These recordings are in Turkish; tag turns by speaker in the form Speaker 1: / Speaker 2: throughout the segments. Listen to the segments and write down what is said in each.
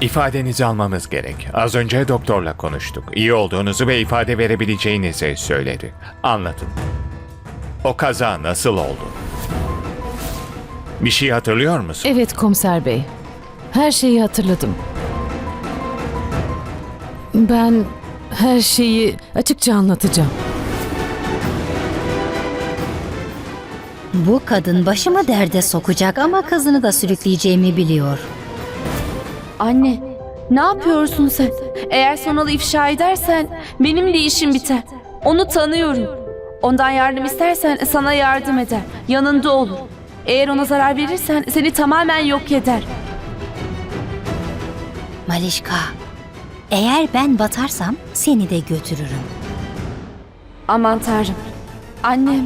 Speaker 1: İfadenizi almamız gerek. Az önce doktorla konuştuk. İyi olduğunuzu ve ifade verebileceğinizi söyledi. Anlatın. O kaza nasıl oldu? Bir şey hatırlıyor musun?
Speaker 2: Evet komiser bey. Her şeyi hatırladım. Ben her şeyi açıkça anlatacağım.
Speaker 3: Bu kadın başımı derde sokacak ama kızını da sürükleyeceğimi biliyor.
Speaker 4: Anne, ne yapıyorsun sen? Eğer Sonal'ı ifşa edersen benimle işim biter. Onu tanıyorum. Ondan yardım istersen sana yardım eder. Yanında olur. Eğer ona zarar verirsen seni tamamen yok eder.
Speaker 3: Malişka, eğer ben batarsam seni de götürürüm.
Speaker 4: Aman tanrım. Annem,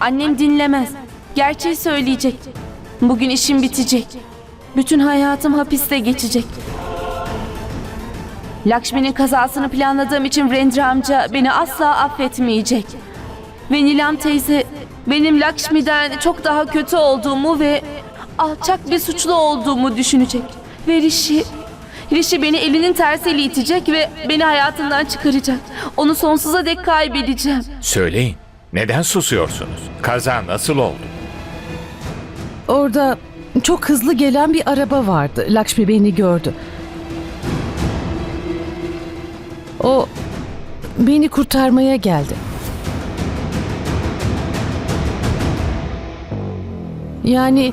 Speaker 4: annem dinlemez. Gerçeği söyleyecek. Bugün işim bitecek. Bütün hayatım hapiste geçecek. Lakshmi'nin kazasını planladığım için Rendra amca beni asla affetmeyecek. Ve Nilam teyze benim Lakshmi'den çok daha kötü olduğumu ve alçak bir suçlu olduğumu düşünecek. Ve Rishi, Rishi beni elinin tersiyle itecek ve beni hayatından çıkaracak. Onu sonsuza dek kaybedeceğim.
Speaker 1: Söyleyin. Neden susuyorsunuz? Kaza nasıl oldu?
Speaker 2: Orada çok hızlı gelen bir araba vardı. Lakshmi beni gördü. O beni kurtarmaya geldi. Yani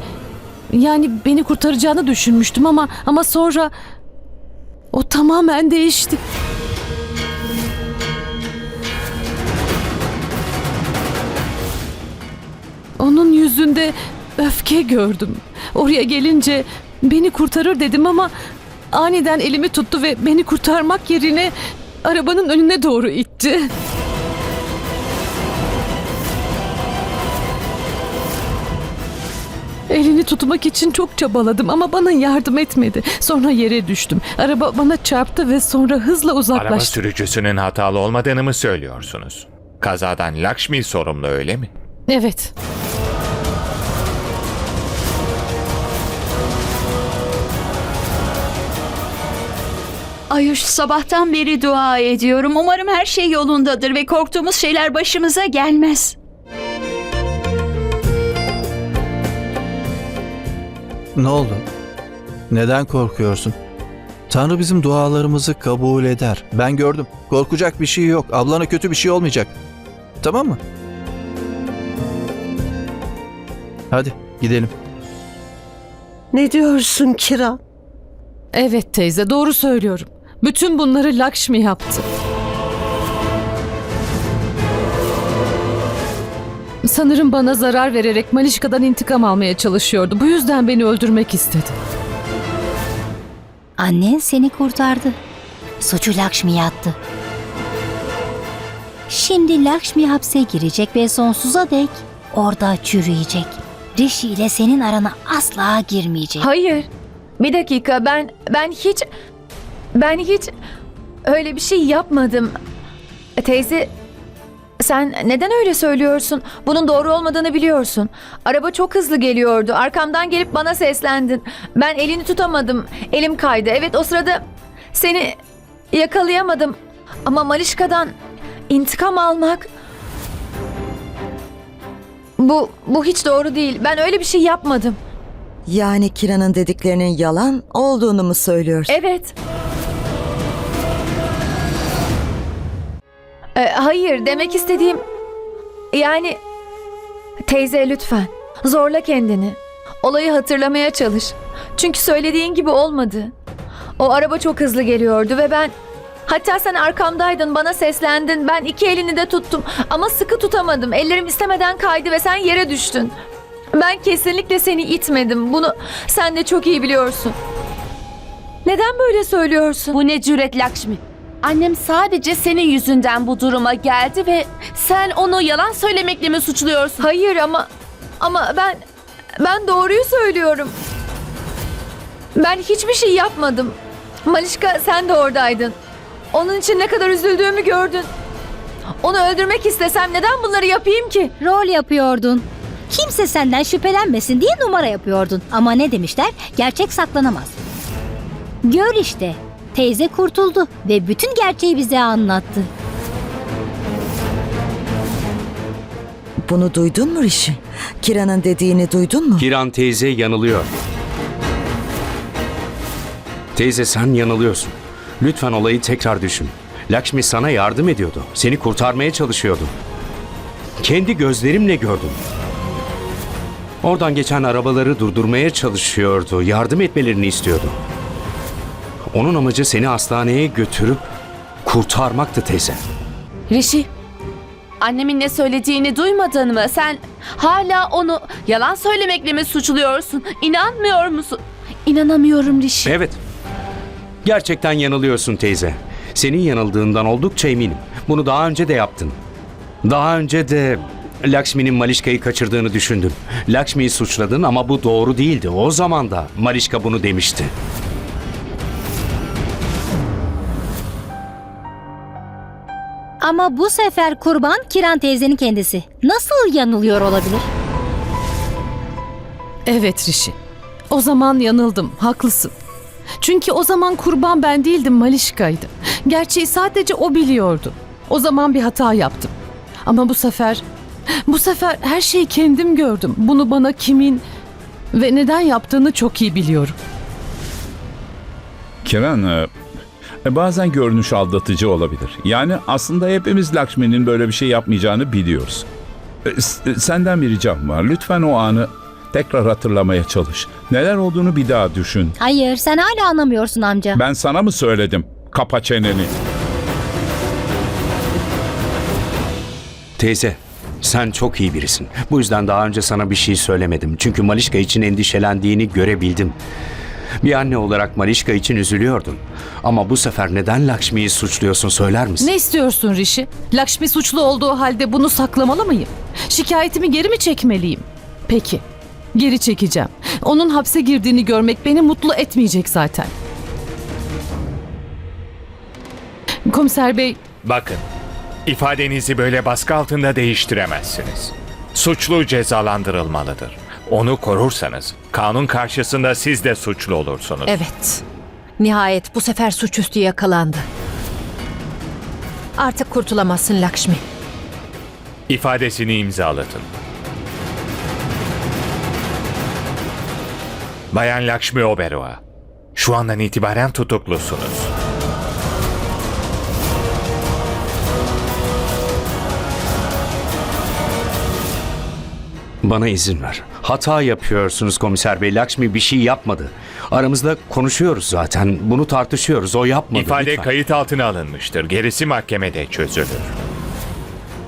Speaker 2: yani beni kurtaracağını düşünmüştüm ama ama sonra o tamamen değişti. Onun yüzünde öfke gördüm. Oraya gelince beni kurtarır dedim ama aniden elimi tuttu ve beni kurtarmak yerine arabanın önüne doğru itti. Elini tutmak için çok çabaladım ama bana yardım etmedi. Sonra yere düştüm. Araba bana çarptı ve sonra hızla
Speaker 1: Araba
Speaker 2: uzaklaştı.
Speaker 1: sürücüsünün hatalı olmadığını mı söylüyorsunuz? Kazadan Lakshmi sorumlu öyle mi?
Speaker 2: Evet.
Speaker 5: Ayuş sabahtan beri dua ediyorum. Umarım her şey yolundadır ve korktuğumuz şeyler başımıza gelmez.
Speaker 6: Ne oldu? Neden korkuyorsun? Tanrı bizim dualarımızı kabul eder. Ben gördüm. Korkacak bir şey yok. Ablana kötü bir şey olmayacak. Tamam mı? Hadi gidelim.
Speaker 7: Ne diyorsun Kira?
Speaker 2: Evet teyze doğru söylüyorum. Bütün bunları Lakshmi yaptı. Sanırım bana zarar vererek Malişka'dan intikam almaya çalışıyordu. Bu yüzden beni öldürmek istedi.
Speaker 3: Annen seni kurtardı. Suçu Lakshmi'ye attı. Şimdi Lakshmi hapse girecek ve sonsuza dek orada çürüyecek. Rishi ile senin arana asla girmeyecek.
Speaker 4: Hayır. Bir dakika ben ben hiç ben hiç öyle bir şey yapmadım. Teyze sen neden öyle söylüyorsun? Bunun doğru olmadığını biliyorsun. Araba çok hızlı geliyordu. Arkamdan gelip bana seslendin. Ben elini tutamadım. Elim kaydı. Evet o sırada seni yakalayamadım. Ama Malişka'dan intikam almak bu bu hiç doğru değil. Ben öyle bir şey yapmadım.
Speaker 7: Yani Kira'nın dediklerinin yalan olduğunu mu söylüyorsun?
Speaker 4: Evet. Ee, hayır demek istediğim yani teyze lütfen zorla kendini. Olayı hatırlamaya çalış. Çünkü söylediğin gibi olmadı. O araba çok hızlı geliyordu ve ben hatta sen arkamdaydın bana seslendin. Ben iki elini de tuttum ama sıkı tutamadım. Ellerim istemeden kaydı ve sen yere düştün. Ben kesinlikle seni itmedim. Bunu sen de çok iyi biliyorsun. Neden böyle söylüyorsun? Bu ne cüret Lakşmi? Annem sadece senin yüzünden bu duruma geldi ve sen onu yalan söylemekle mi suçluyorsun? Hayır ama ama ben ben doğruyu söylüyorum. Ben hiçbir şey yapmadım. Malişka sen de oradaydın. Onun için ne kadar üzüldüğümü gördün. Onu öldürmek istesem neden bunları yapayım ki?
Speaker 3: Rol yapıyordun. Kimse senden şüphelenmesin diye numara yapıyordun. Ama ne demişler? Gerçek saklanamaz. Gör işte. Teyze kurtuldu ve bütün gerçeği bize anlattı.
Speaker 7: Bunu duydun mu Rishi? Kiran'ın dediğini duydun mu?
Speaker 8: Kiran teyze yanılıyor. Teyze sen yanılıyorsun. Lütfen olayı tekrar düşün. Lakshmi sana yardım ediyordu. Seni kurtarmaya çalışıyordu. Kendi gözlerimle gördüm. Oradan geçen arabaları durdurmaya çalışıyordu. Yardım etmelerini istiyordu. Onun amacı seni hastaneye götürüp kurtarmaktı teyze.
Speaker 9: Rişi, annemin ne söylediğini duymadın mı? Sen hala onu yalan söylemekle mi suçluyorsun? İnanmıyor musun? İnanamıyorum Rişi.
Speaker 8: Evet. Gerçekten yanılıyorsun teyze. Senin yanıldığından oldukça eminim. Bunu daha önce de yaptın. Daha önce de Lakshmi'nin Malişka'yı kaçırdığını düşündün. Lakshmi'yi suçladın ama bu doğru değildi. O zaman da Malişka bunu demişti.
Speaker 3: Ama bu sefer kurban Kiran teyzenin kendisi. Nasıl yanılıyor olabilir?
Speaker 2: Evet Rişi. O zaman yanıldım. Haklısın. Çünkü o zaman kurban ben değildim Malişka'ydı. Gerçeği sadece o biliyordu. O zaman bir hata yaptım. Ama bu sefer bu sefer her şeyi kendim gördüm. Bunu bana kimin ve neden yaptığını çok iyi biliyorum.
Speaker 10: Kiran, e, bazen görünüş aldatıcı olabilir. Yani aslında hepimiz Lakshmi'nin böyle bir şey yapmayacağını biliyoruz. E, e, Senden bir ricam var. Lütfen o anı tekrar hatırlamaya çalış. Neler olduğunu bir daha düşün.
Speaker 3: Hayır, sen hala anlamıyorsun amca.
Speaker 10: Ben sana mı söyledim? Kapa çeneni.
Speaker 8: Teyze, sen çok iyi birisin. Bu yüzden daha önce sana bir şey söylemedim. Çünkü Malişka için endişelendiğini görebildim. Bir anne olarak Malişka için üzülüyordun. Ama bu sefer neden Lakshmi'yi suçluyorsun söyler misin?
Speaker 2: Ne istiyorsun Rişi? Lakşmi suçlu olduğu halde bunu saklamalı mıyım? Şikayetimi geri mi çekmeliyim? Peki. Geri çekeceğim. Onun hapse girdiğini görmek beni mutlu etmeyecek zaten. Komiser bey,
Speaker 1: Bakın, ifadenizi böyle baskı altında değiştiremezsiniz. Suçlu cezalandırılmalıdır. Onu korursanız kanun karşısında siz de suçlu olursunuz.
Speaker 11: Evet. Nihayet bu sefer suçüstü yakalandı. Artık kurtulamazsın Lakşmi.
Speaker 1: İfadesini imzalatın. Bayan Lakshmi Oberoi, şu andan itibaren tutuklusunuz.
Speaker 8: Bana izin ver. Hata yapıyorsunuz komiser bey. Lakshmi bir şey yapmadı. Aramızda konuşuyoruz zaten. Bunu tartışıyoruz. O yapmadı.
Speaker 1: İfade
Speaker 8: lütfen.
Speaker 1: kayıt altına alınmıştır. Gerisi mahkemede çözülür.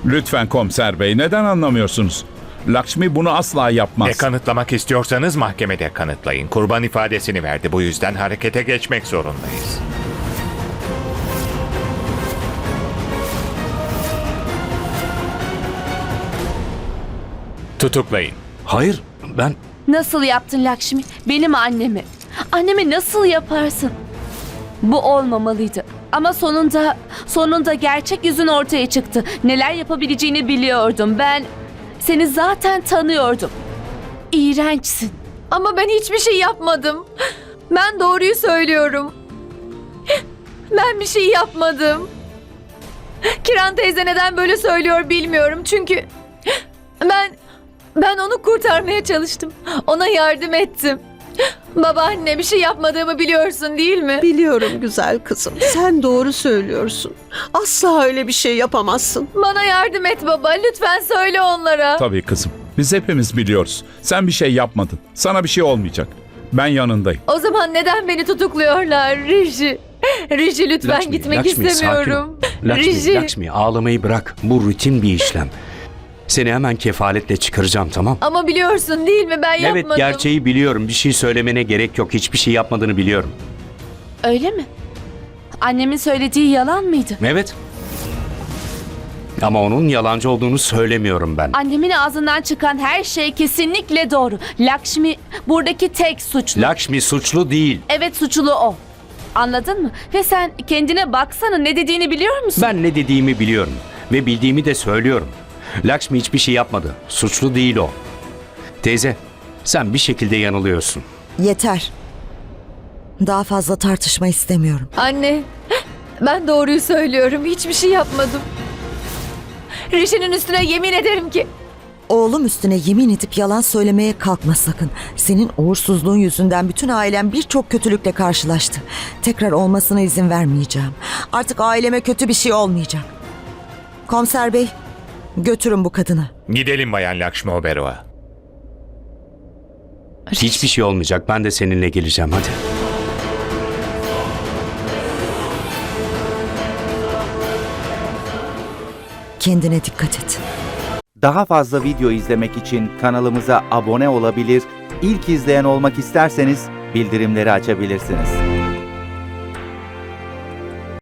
Speaker 10: Lütfen komiser bey neden anlamıyorsunuz? Lakshmi bunu asla yapmaz.
Speaker 1: Ne kanıtlamak istiyorsanız mahkemede kanıtlayın. Kurban ifadesini verdi. Bu yüzden harekete geçmek zorundayız. Tutuklayın.
Speaker 8: Hayır ben
Speaker 9: Nasıl yaptın Lakşmi? Benim annemi. Annemi nasıl yaparsın? Bu olmamalıydı. Ama sonunda, sonunda gerçek yüzün ortaya çıktı. Neler yapabileceğini biliyordum. Ben seni zaten tanıyordum. İğrençsin.
Speaker 4: Ama ben hiçbir şey yapmadım. Ben doğruyu söylüyorum. Ben bir şey yapmadım. Kiran teyze neden böyle söylüyor bilmiyorum. Çünkü ben ben onu kurtarmaya çalıştım. Ona yardım ettim. Babaanne bir şey yapmadığımı biliyorsun değil mi?
Speaker 12: Biliyorum güzel kızım. Sen doğru söylüyorsun. Asla öyle bir şey yapamazsın.
Speaker 4: Bana yardım et baba. Lütfen söyle onlara.
Speaker 10: Tabii kızım. Biz hepimiz biliyoruz. Sen bir şey yapmadın. Sana bir şey olmayacak. Ben yanındayım.
Speaker 4: O zaman neden beni tutukluyorlar Riji? Riji lütfen
Speaker 8: Lakshmi,
Speaker 4: gitmek
Speaker 8: Lakshmi,
Speaker 4: istemiyorum.
Speaker 8: sakin ol.
Speaker 4: Riji.
Speaker 8: Lakshmi ağlamayı bırak. Bu rutin bir işlem. Seni hemen kefaletle çıkaracağım tamam?
Speaker 4: Ama biliyorsun değil mi ben yapmadım.
Speaker 8: Evet gerçeği biliyorum. Bir şey söylemene gerek yok. Hiçbir şey yapmadığını biliyorum.
Speaker 9: Öyle mi? Annemin söylediği yalan mıydı?
Speaker 8: Evet. Ama onun yalancı olduğunu söylemiyorum ben.
Speaker 9: Annemin ağzından çıkan her şey kesinlikle doğru. Lakshmi buradaki tek suçlu.
Speaker 8: Lakshmi suçlu değil.
Speaker 9: evet suçlu o. Anladın mı? Ve sen kendine baksana ne dediğini biliyor musun?
Speaker 8: Ben ne dediğimi biliyorum. Ve bildiğimi de söylüyorum. Lakshmi hiçbir şey yapmadı. Suçlu değil o. Teyze, sen bir şekilde yanılıyorsun.
Speaker 7: Yeter. Daha fazla tartışma istemiyorum.
Speaker 4: Anne, ben doğruyu söylüyorum. Hiçbir şey yapmadım. Rişi'nin üstüne yemin ederim ki
Speaker 7: Oğlum üstüne yemin edip yalan söylemeye kalkma sakın. Senin uğursuzluğun yüzünden bütün ailem birçok kötülükle karşılaştı. Tekrar olmasına izin vermeyeceğim. Artık aileme kötü bir şey olmayacak. Komiser bey, götürün bu kadını.
Speaker 1: Gidelim Bayan Lakshmi Oberoi.
Speaker 8: Hiçbir şey olmayacak. Ben de seninle geleceğim hadi.
Speaker 7: Kendine dikkat et.
Speaker 13: Daha fazla video izlemek için kanalımıza abone olabilir, ilk izleyen olmak isterseniz bildirimleri açabilirsiniz.